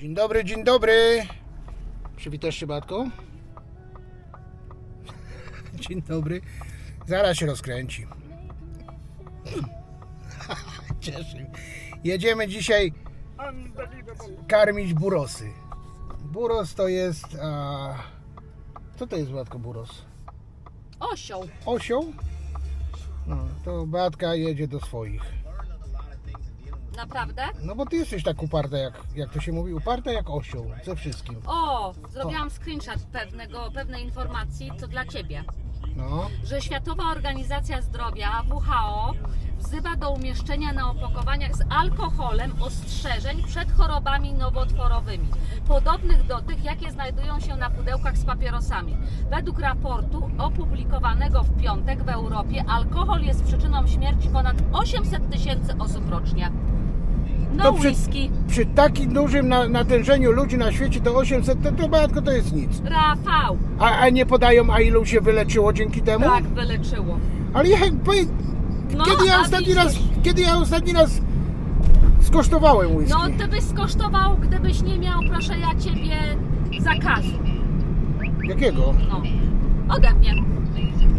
Dzień dobry, dzień dobry. Przywitasz się, Batko? Dzień dobry. Zaraz się rozkręci. Cieszę mnie. Jedziemy dzisiaj karmić burosy. Buros to jest... A... Co to jest, Batko, buros? Osioł. Osioł? No, to Beatka jedzie do swoich. Naprawdę? No bo ty jesteś tak uparta, jak, jak to się mówi, uparta jak osioł, ze wszystkim. O, zrobiłam screenshot pewnego, pewnej informacji, to dla Ciebie. No, Że Światowa Organizacja Zdrowia, WHO, wzywa do umieszczenia na opakowaniach z alkoholem ostrzeżeń przed chorobami nowotworowymi, podobnych do tych, jakie znajdują się na pudełkach z papierosami. Według raportu opublikowanego w piątek w Europie, alkohol jest przyczyną śmierci ponad 800 tysięcy osób rocznie. No To przy- whisky. przy takim dużym na, natężeniu ludzi na świecie to 800, to, to Beatko to jest nic. Rafał, A, a nie podają, a ilu się wyleczyło dzięki temu? tak wyleczyło. Ale ja, powie- No, kiedy, ja a ostatni raz, kiedy ja ostatni raz skosztowałem whisky? No, ty byś skosztował, gdybyś nie miał, proszę ja ciebie, zakazu. Jakiego? No, ode mnie.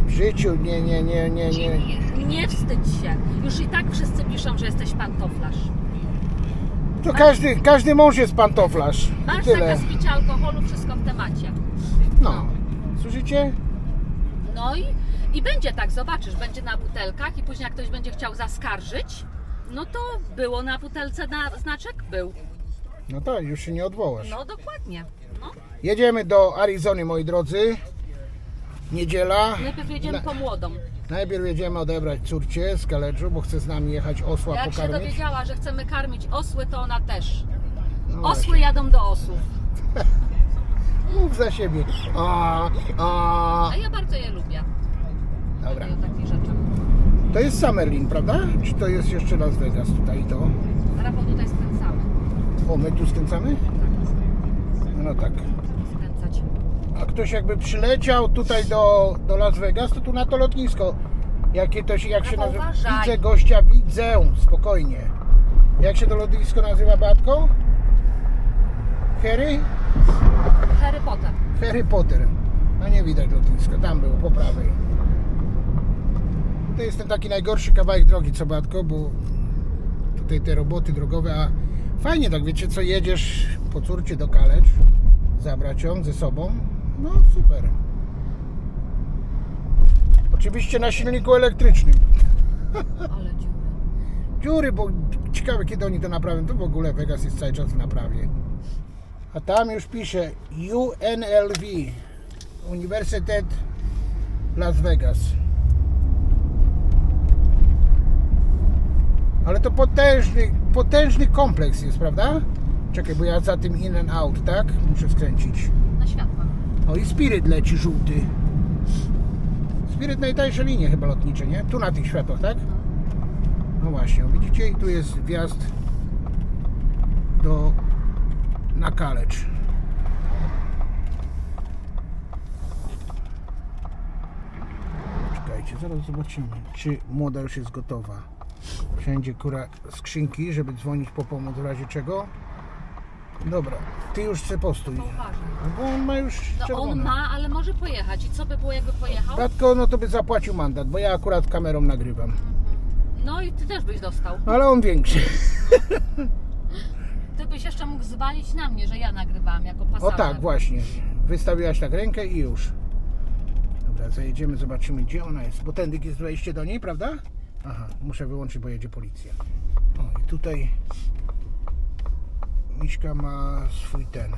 W życiu, nie, nie, nie, nie, nie. Nie wstydź się. Już i tak wszyscy piszą, że jesteś pantoflarz. To każdy, każdy mąż jest pantoflarz. I Masz tyle. zakaz picia alkoholu, wszystko w temacie. No. Słyszycie? No i, i będzie tak, zobaczysz, będzie na butelkach i później jak ktoś będzie chciał zaskarżyć, no to było na butelce na znaczek? Był. No tak, już się nie odwołasz. No dokładnie. No. Jedziemy do Arizony, moi drodzy. Niedziela. Najpierw jedziemy po młodą. Najpierw jedziemy odebrać córcie z kaleczu, bo chce z nami jechać osła Jak się pokarmić. dowiedziała, że chcemy karmić osły, to ona też. No Osły jadą do osłów. Mów za siebie. A, a. A ja bardzo je lubię. Dobra. Lubię takich rzeczy. To jest Summerlin, prawda? Czy to jest jeszcze Las Vegas tutaj to? Rafał tutaj skręcamy. O, my tu skręcamy? Tak, No tak. skręcać. A ktoś jakby przyleciał tutaj do, do Las Vegas, to tu na to lotnisko. Jakie to się, jak się nazywa? uważaj. Widzę gościa, widzę, spokojnie. Jak się to lotnisko nazywa, Batko? Harry? Harry Potter. Harry Potter. No nie widać lotniska, tam było, po prawej. To jest ten taki najgorszy kawałek drogi, co Batko, bo tutaj te roboty drogowe, a fajnie tak, wiecie co, jedziesz po córcie do Kalecz, zabrać ją ze sobą, no super. Oczywiście na silniku elektrycznym. Ale dziury. Dziury, bo ciekawe kiedy oni to naprawią, to w ogóle Vegas jest cały czas w naprawie. A tam już pisze UNLV, Uniwersytet Las Vegas. Ale to potężny, potężny kompleks jest, prawda? Czekaj, bo ja za tym in and out, tak? Muszę skręcić. O i Spirit leci żółty. Spirit najtańsze linie chyba lotnicze, nie? Tu na tych światłach, tak? No właśnie, widzicie? I tu jest wjazd do na Kalecz. Czekajcie, zaraz zobaczymy, czy młoda już jest gotowa. Wszędzie kura skrzynki, żeby dzwonić po pomoc w razie czego. Dobra, ty już se postój. Uważaj. No bo on ma już No czerwone. on ma, ale może pojechać. I co by było, jakby pojechał? Tatko, no to by zapłacił mandat, bo ja akurat kamerą nagrywam. No i ty też byś dostał. Ale on większy. Ty byś jeszcze mógł zwalić na mnie, że ja nagrywałam jako O pasażer. tak, właśnie. Wystawiłaś tak rękę i już. Dobra, zajedziemy, zobaczymy gdzie ona jest. Bo tędy jest wejście do niej, prawda? Aha, muszę wyłączyć, bo jedzie policja. O i tutaj Miśka ma swój ten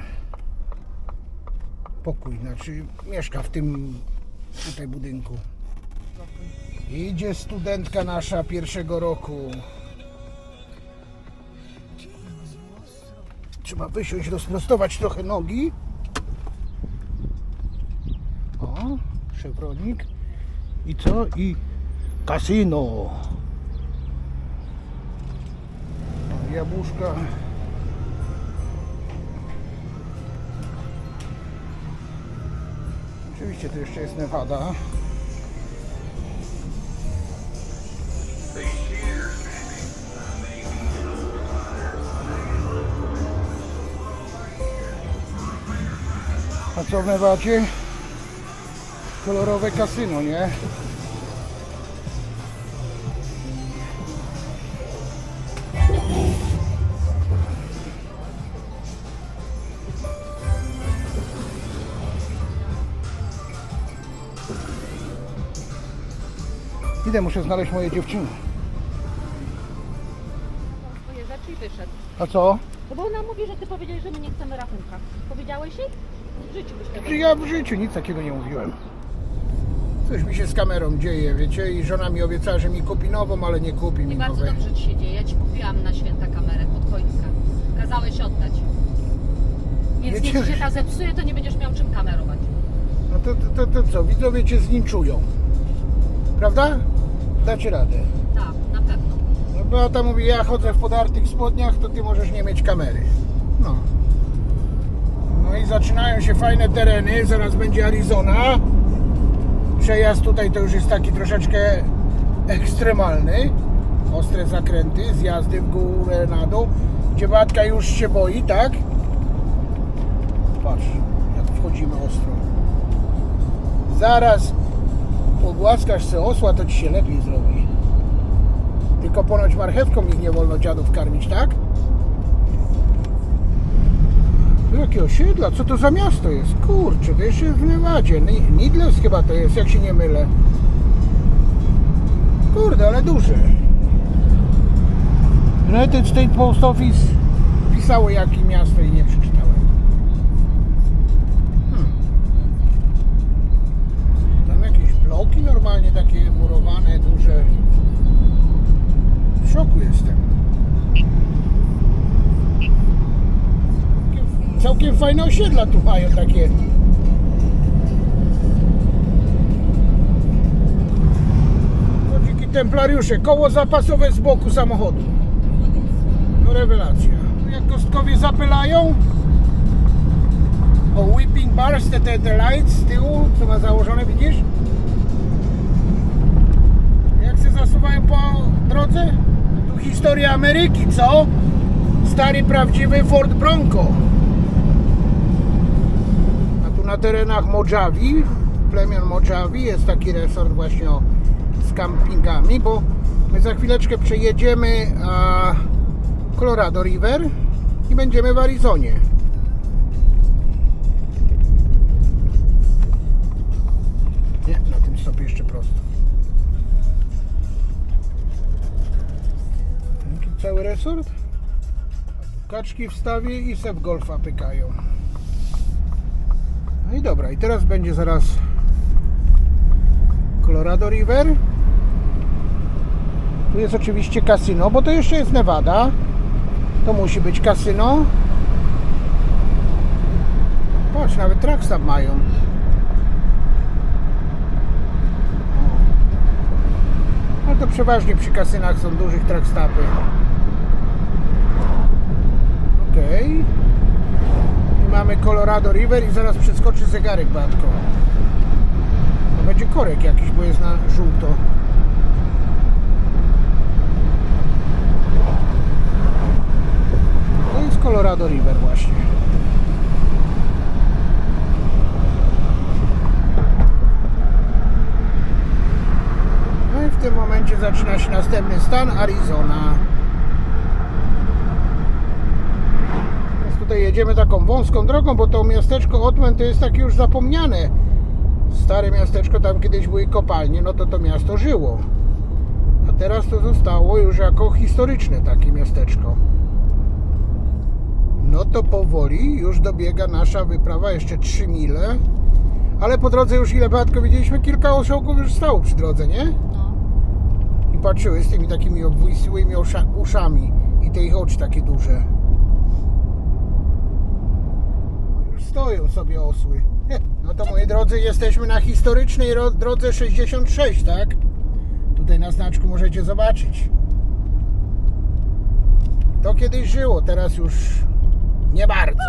pokój, znaczy mieszka w tym tutaj budynku. Idzie studentka nasza pierwszego roku. Trzeba wysiąść, rozprostować trochę nogi. O, szewronik. I co? I kasino. O, jabłuszka. Oczywiście tu jeszcze jest Nevada. A co w Nevadzie? Kolorowe kasyno, nie? Idę, muszę znaleźć moje dziewczyny. Twoje rzeczy i wyszedł. A co? No bo ona mówi, że ty powiedziałeś, że my nie chcemy rachunka. Powiedziałeś jej? W życiu byś tego ja w życiu nic takiego nie mówiłem. Coś mi się z kamerą dzieje, wiecie, i żona mi obiecała, że mi kupi nową, ale nie kupi mi bardzo nowej. dobrze ci się dzieje. Ja ci kupiłam na święta kamerę pod choinkę. Kazałeś oddać. Więc Wiecie- jeśli się ta zepsuje, to nie będziesz miał czym kamerować. No to, to, to, to co, widzowie cię zlinczują. Prawda? Dacie radę. Tak, na pewno. No Beata mówi, ja chodzę w podartych spodniach, to ty możesz nie mieć kamery. No. No i zaczynają się fajne tereny, zaraz będzie Arizona. Przejazd tutaj to już jest taki troszeczkę ekstremalny. Ostre zakręty, zjazdy w górę, na dół. Gdzie Beatka już się boi, tak? Patrz, jak wchodzimy ostro. Zaraz pogłaskasz se osła, to ci się lepiej zrobi. Tylko ponoć marchewką ich nie wolno dziadów karmić, tak? Jakie osiedla? Co to za miasto jest? Kurczę, to jeszcze jest w Nevadzie. Ni- Needles chyba to jest, jak się nie mylę. Kurde, ale duże. United States Post Office pisało jakie miasto i nie przeczytałem. Bloki normalnie takie murowane, duże. W szoku jestem. Całkiem- fajne osiedla tu mają takie. Chodziki templariusze, koło zapasowe z boku samochodu. No rewelacja. Jak kostkowie zapylają. O, whipping bars, te, te, te lights z tyłu, co ma założone, widzisz? Zasuwają po drodze? Tu historia Ameryki, co? Stary, prawdziwy Ford Bronco. A tu na terenach Mojave, plemion Mojave, jest taki resort właśnie z campingami, bo my za chwileczkę przejedziemy a, Colorado River i będziemy w Arizonie. Nie, na tym stopie jeszcze prosto. Cały resort. Kaczki w stawie i se golfa pykają. No i dobra, i teraz będzie zaraz Colorado River. Tu jest oczywiście kasyno, bo to jeszcze jest Nevada. To musi być kasyno. Patrz, nawet trackstop mają. O. Ale to przeważnie przy kasynach są dużych trackstopy. Okej. I mamy Colorado River i zaraz przeskoczy zegarek Batko. Będzie korek jakiś, bo jest na żółto. To jest Colorado River właśnie. No i w tym momencie zaczyna się następny stan Arizona. Tutaj jedziemy taką wąską drogą, bo to miasteczko Otman to jest takie już zapomniane. Stare miasteczko, tam kiedyś były kopalnie, no to to miasto żyło. A teraz to zostało już jako historyczne takie miasteczko. No to powoli już dobiega nasza wyprawa, jeszcze 3 mile. Ale po drodze już ile Batko widzieliśmy, kilka osiołków już stało przy drodze, nie? No. I patrzyły z tymi takimi obwisłymi usza, uszami i te ich oczy takie duże. No Już stoją sobie osły. No to moi drodzy, jesteśmy na historycznej ro- drodze 66, tak? Tutaj na znaczku możecie zobaczyć. To kiedyś żyło, teraz już nie bardzo.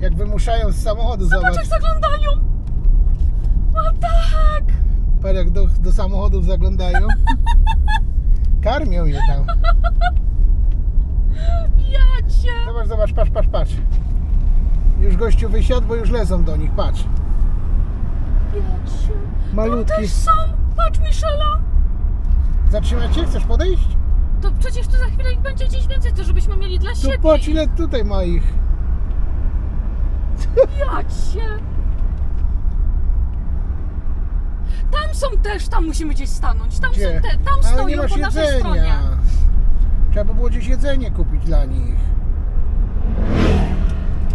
Jak wymuszają z samochodu, zobacz. zaglądają! No tak! Patrz jak do, do samochodów zaglądają. Karmią je tam. Ja cię! Zobacz, zobacz, patrz, patrz, patrz. Już gościu wysiadł, bo już lezą do nich, patrz. Jacie. Malutki. Tam też są. Patrz, Michela. Zatrzymać się? Chcesz podejść? To przecież tu za chwilę ich będzie gdzieś więcej, to żebyśmy mieli dla Tu siebie. patrz ile tutaj ma ich. Jacie. Tam są też, tam musimy gdzieś stanąć. Tam są te, tam Ale stoją nie masz po naszej jedzenia. stronie. Trzeba by było gdzieś jedzenie kupić dla nich.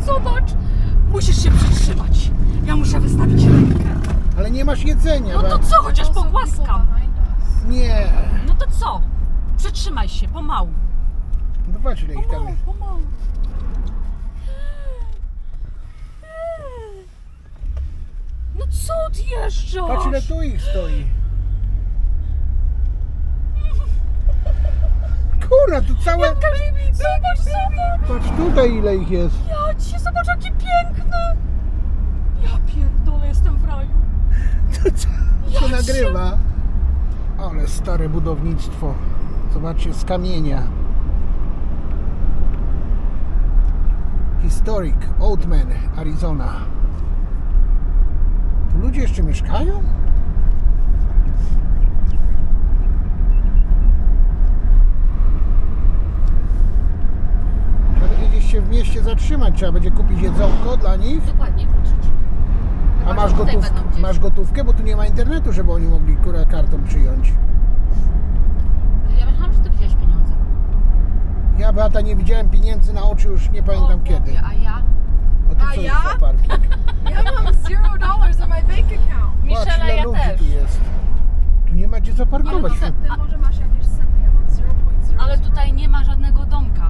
Zobacz, Ja muszę wystawić rękę. Ale nie masz jedzenia. No to co, chociaż pogłaskam. Nie. No to co? Przytrzymaj się, pomału. No patrz ile ich tam Pomału, jest. pomału. No co odjeżdżasz? Patrz ile tu ich stoi. Kurna, tu całe... Jaka Zobacz, zobacz. Patrz tutaj ile ich jest. Ja ci, zobacz jakie piękne. Jestem w raju. To co się nagrywa. Ale stare budownictwo. Zobaczcie, z kamienia. Historic Oatman, Arizona. Tu ludzie jeszcze mieszkają? Trzeba będzie gdzieś się w mieście zatrzymać, trzeba będzie kupić jedzonko dla nich. Dokładnie. A masz, tutaj gotów, będą gdzieś. masz gotówkę, bo tu nie ma internetu, żeby oni mogli kurę kartą przyjąć. Ja myślałam, że ty wziąłeś pieniądze. Ja Beata nie widziałem pieniędzy na oczy już nie pamiętam O, kiedy. Boże, A ja? A tu A co ja? jest za parking? Ja mam zero dollars in my bank account. Patrz Michela, ile ja ludzi też. tu jest. Tu nie ma gdzie zaparkować. Ale to Ty może masz jakieś centy, ja mam 0.0. Ale tutaj nie ma żadnego domka.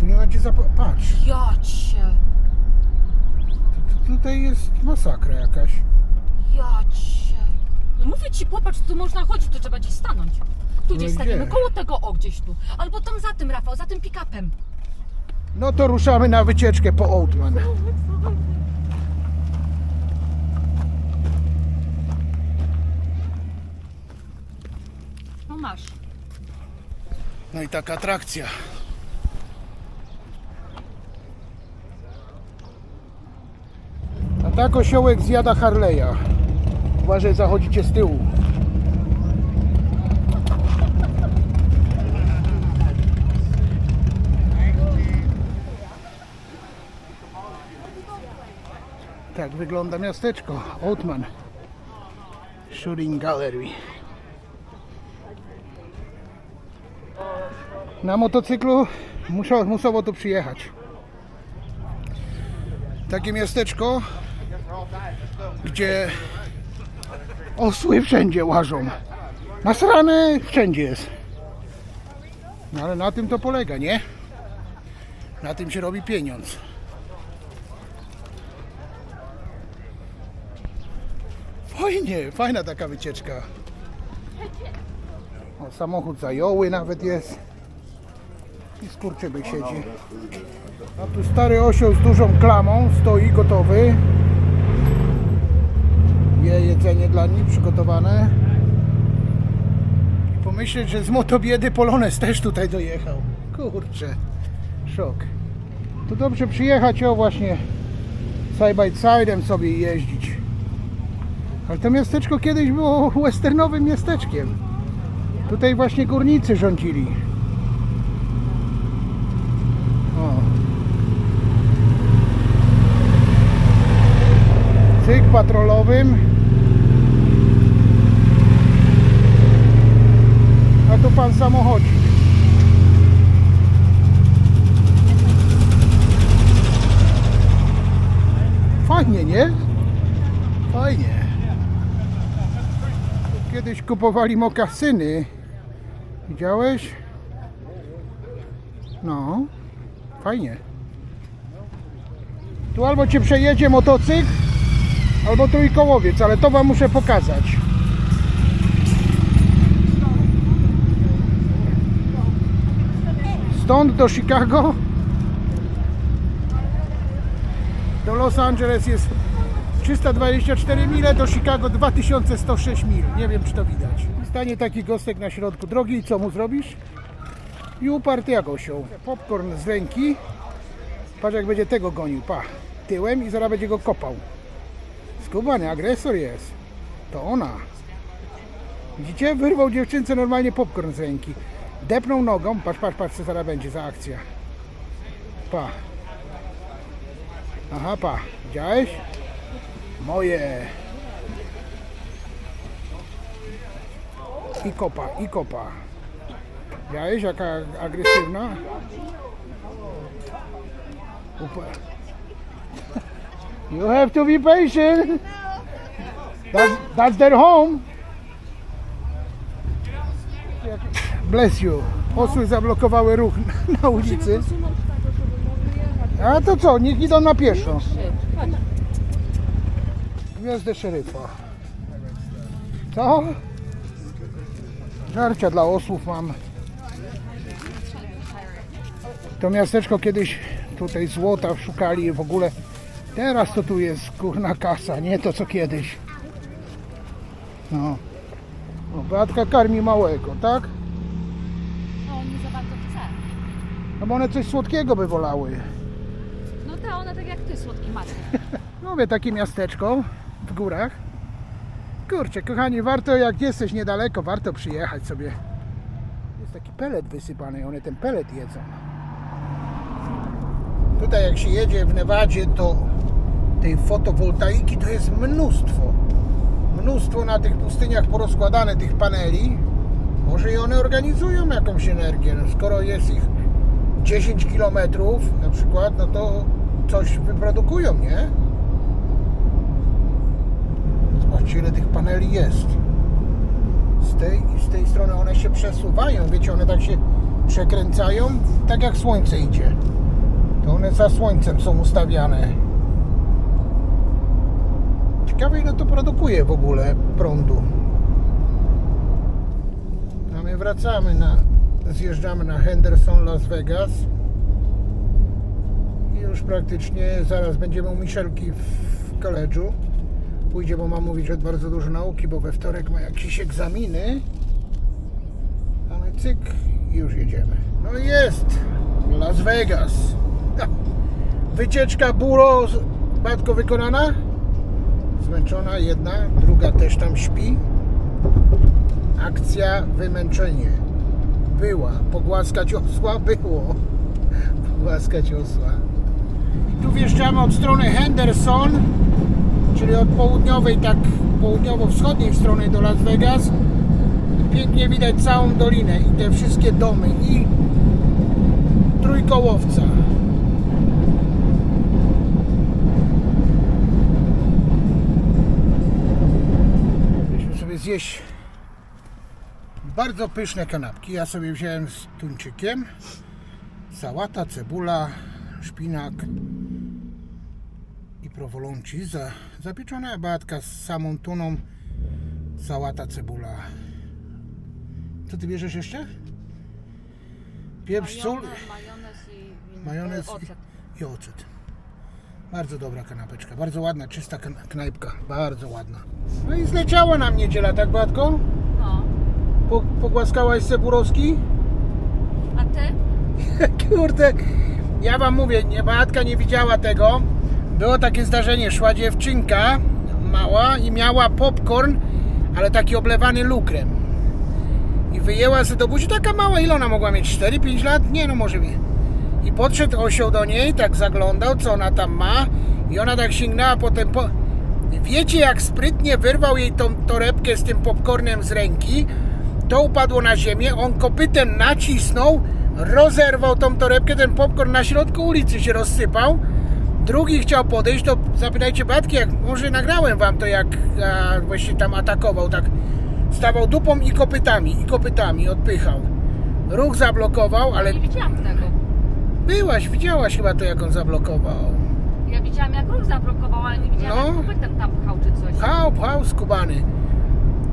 Tu nie ma gdzie zaparkować. Patrz, tu, tu, tutaj jest masakra jakaś. jacie. No mówię ci, popatrz, tu można chodzić, tu trzeba gdzieś stanąć. Tu gdzieś No gdzie? staniemy, koło tego, o gdzieś tu. Albo tam za tym, Rafał, za tym pick-upem. No to ruszamy na wycieczkę po Oatman. No masz. No i taka atrakcja. Tak osiołek zjada Harley'a. Uważaj, zachodzicie z tyłu. Tak wygląda miasteczko. Oatman. Shooting Gallery. Na motocyklu muszę, musowo tu przyjechać. Takie miasteczko, gdzie osły wszędzie łażą. Nasrane wszędzie jest. No ale na tym to polega, nie? Na tym się robi pieniądz. Fajnie, fajna taka wycieczka. O, samochód zająły nawet jest. I skurczybyk siedzi. A tu stary osioł z dużą klamą stoi gotowy. Je jedzenie dla nich przygotowane. I pomyśleć, że z motobiedy Polones też tutaj dojechał. Kurczę, szok. Tu dobrze przyjechać, o właśnie side by side'em sobie jeździć. Ale to miasteczko kiedyś było westernowym miasteczkiem. Tutaj właśnie górnicy rządzili. O. Cyk patrolowym. A tu pan samochodzik. Fajnie, nie? Fajnie. Kiedyś kupowali mokasyny. Widziałeś? No, fajnie. Tu albo cię przejedzie motocykl, albo trójkołowiec, ale to wam muszę pokazać. Stąd do Chicago do Los Angeles jest 324 mile, do Chicago 2106 mil. Nie wiem, czy to widać. Stanie taki gostek na środku drogi i co mu zrobisz? I uparty jak osioł. Popcorn z ręki. Patrz jak będzie tego gonił, pa. tyłem i zaraz będzie go kopał. Skubany, agresor jest. To ona. Widzicie? Wyrwał dziewczynce normalnie popcorn z ręki. Depnął nogą. Patrz, patrz, patrz, co zaraz będzie za akcja. Pa. Aha, pa. Widziałeś? Moje. I kopa, i kopa. Widziałeś, jaka agresywna? Upa. You have to be patient. That's, that's their home. Bless you. Osły zablokowały ruch na ulicy. A to co? Niech idą na pieszo. Gwiazdę szeryfa. Co? Żarcia dla osłów mam. To miasteczko kiedyś tutaj złota szukali w ogóle. Teraz to tu jest kurna kasa, nie to co kiedyś. No. O, Beatka karmi małego, tak? No, on nie za bardzo chce. No bo one coś słodkiego by wolały. No to ona tak jak ty, słodki Maciek. No wie, takie miasteczko w górach. Kurczę, kochani, warto jak jesteś niedaleko, warto przyjechać sobie. Jest taki pelet wysypany one ten pelet jedzą. Tutaj jak się jedzie w Nevadzie, to tej fotowoltaiki to jest mnóstwo. Mnóstwo na tych pustyniach porozkładane tych paneli. Może i one organizują jakąś energię. No, skoro jest ich 10 km na przykład, no to coś wyprodukują, nie? Zobaczcie ile tych paneli jest. Z tej i z tej strony one się przesuwają, wiecie, one tak się przekręcają, tak jak słońce idzie. To one za słońcem są ustawiane. Ciekawe ile to produkuje w ogóle prądu. A my wracamy na, zjeżdżamy na Henderson Las Vegas. I już praktycznie zaraz będziemy u Michelki w koledżu. Pójdzie, bo ma mówić, że bardzo dużo nauki, bo we wtorek ma jakieś egzaminy. A my cyk i już jedziemy. No jest! Las Vegas. Wycieczka Buro Batko wykonana. Zmęczona jedna, druga też tam śpi. Akcja wymęczenie. Była. Pogłaskać osła było. Pogłaskać osła. I tu wjeżdżamy od strony Henderson, czyli od południowej, tak południowo-wschodniej strony do Las Vegas. Pięknie widać całą dolinę i te wszystkie domy i trójkołowca. Mieliśmy sobie zjeść bardzo pyszne kanapki. Ja sobie wziąłem z tuńczykiem. Sałata, cebula, szpinak i provolonci za, zapieczona batka z samą tuną, sałata, cebula. Co ty bierzesz jeszcze? Pieprz, sól Majonez, i Majonez i- ocet. i ocet. Bardzo dobra kanapeczka, bardzo ładna, czysta knajpka, bardzo ładna. No i zleciała nam niedziela, tak Batko? Po, pogłaskałaś Ceburowski? A ty? Kurde, ja wam mówię, nie, Beatka nie widziała tego. Było takie zdarzenie, szła dziewczynka mała i miała popcorn, ale taki oblewany lukrem. I wyjęła sobie do buzi, taka mała, ile ona mogła mieć? 4-5 lat? Nie no, może wie. I podszedł osioł do niej, tak zaglądał, co ona tam ma i ona tak sięgnęła potem po... Wiecie jak sprytnie wyrwał jej tą torebkę z tym popcornem z ręki? To upadło na ziemię, on kopytem nacisnął, rozerwał tą torebkę, ten popcorn na środku ulicy się rozsypał. Drugi chciał podejść, to zapytajcie Batki, jak może nagrałem wam to, jak a, właśnie tam atakował, tak stawał dupą i kopytami, i kopytami odpychał. Ruch zablokował, ale Nie widziałam tego. byłaś, widziałaś chyba to, jak on zablokował. Ja widziałam jak ruch zablokował, ale nie widziałam No. jak kopytem tam pchał czy coś. Pchał, pchał, skubany.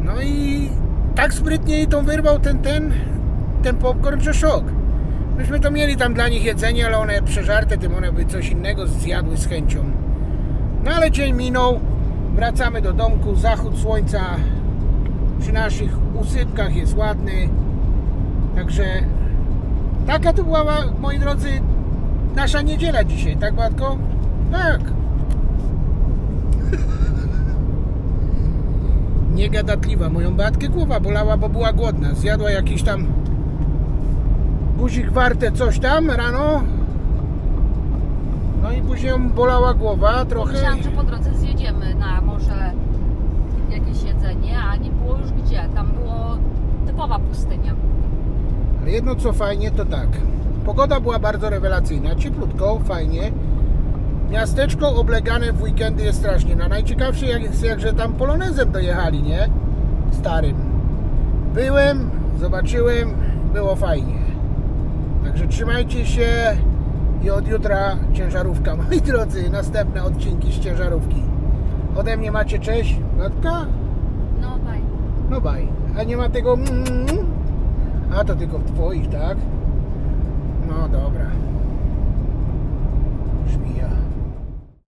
No i tak sprytnie jej tą wyrwał ten, ten, ten popcorn, że szok. Myśmy to mieli tam dla nich jedzenie, ale one przeżarte tym, one by coś innego zjadły z chęcią. No ale dzień minął, wracamy do domku, zachód słońca przy naszych usypkach jest ładny. Także taka to była, moi drodzy, nasza niedziela dzisiaj, tak Batko? Tak. Niegadatliwa. Moją Beatkę głowa bolała, bo była głodna. Zjadła jakiś tam guzik warte coś tam rano. No i później ją bolała głowa trochę. Myślałam, że po drodze zjedziemy na może jakieś jedzenie, a nie było już gdzie. Tam było typowa pustynia. Ale jedno co fajnie to tak. Pogoda była bardzo rewelacyjna, cieplutko, fajnie. Miasteczko oblegane w weekendy jest strasznie. Na najciekawsze jak jest, jak że tam polonezem dojechali, nie? Starym. Byłem, zobaczyłem, było fajnie. Także trzymajcie się i od jutra ciężarówka. Moi drodzy, następne odcinki z ciężarówki. Ode mnie macie cześć, Natka? No baj. No baj. A nie ma tego mm, A to tylko w twoich, tak? No dobra.